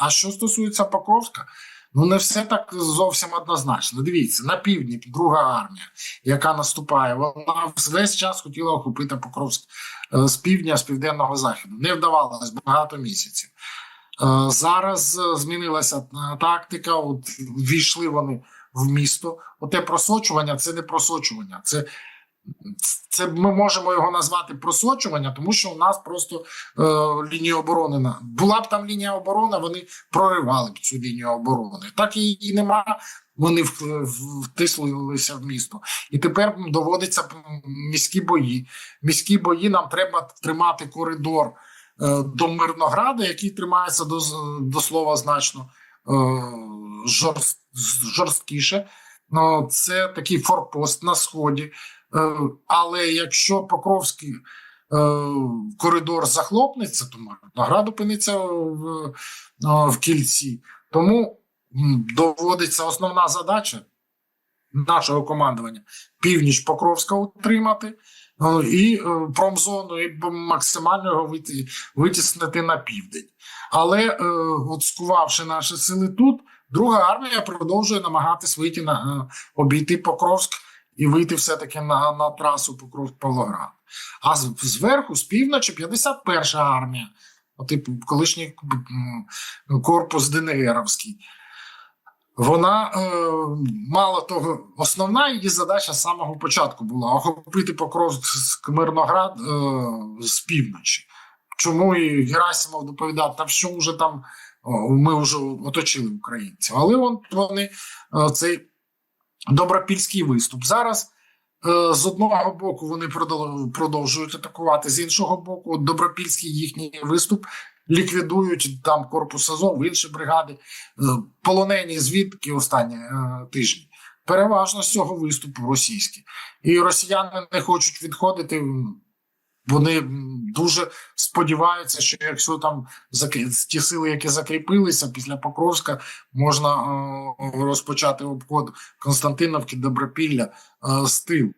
А що стосується Покровська, ну не все так зовсім однозначно. Дивіться, на півдні друга армія, яка наступає, вона весь час хотіла охопити Покровськ е, з півдня, з південного заходу. Не вдавалося багато місяців. Е, Зараз е, змінилася тактика. От війшли вони в місто. Оте просочування це не просочування. Це, це ми можемо його назвати просочування, тому що у нас просто е, лінія оборони була б там лінія оборони, вони проривали б цю лінію оборони. Так і, і нема. Вони втислилися в місто, і тепер доводиться міські бої. Міські бої нам треба тримати коридор е, до Мирнограда, який тримається до, до слова значно е, жорст, жорсткіше. Ну, це такий форпост на сході. Е, але якщо Покровський е, коридор захлопнеться, то Мирноград опиниться в, е, в кільці. Тому доводиться основна задача нашого командування північ Покровська утримати і промзону, і максимально його витіснити на південь. Але от скувавши наші сили тут, друга армія продовжує намагатись вийти на обійти Покровськ і вийти все-таки на, на трасу Покровськ-Павлоград. А з- зверху, з півночі, 51-ша армія, типу, колишній корпус ДНРовський. Вона е, мало того, основна її задача з самого початку була охопити Покровськ Мирноград е, з півночі. Чому і Герасимов доповідав, та що вже там ми вже оточили українців. Але вон, вони е, цей добропільський виступ. Зараз е, з одного боку вони продовжують атакувати, з іншого боку, добропільський їхній виступ ліквідують там корпус Азов, інші бригади, е, полонені звідки останні е, тижні. Переважно з цього виступу російські. І росіяни не хочуть відходити. Вони дуже сподіваються, що якщо там ті сили, які закріпилися після Покровська, можна е, розпочати обход Константиновки, Добропілля е, з тилу.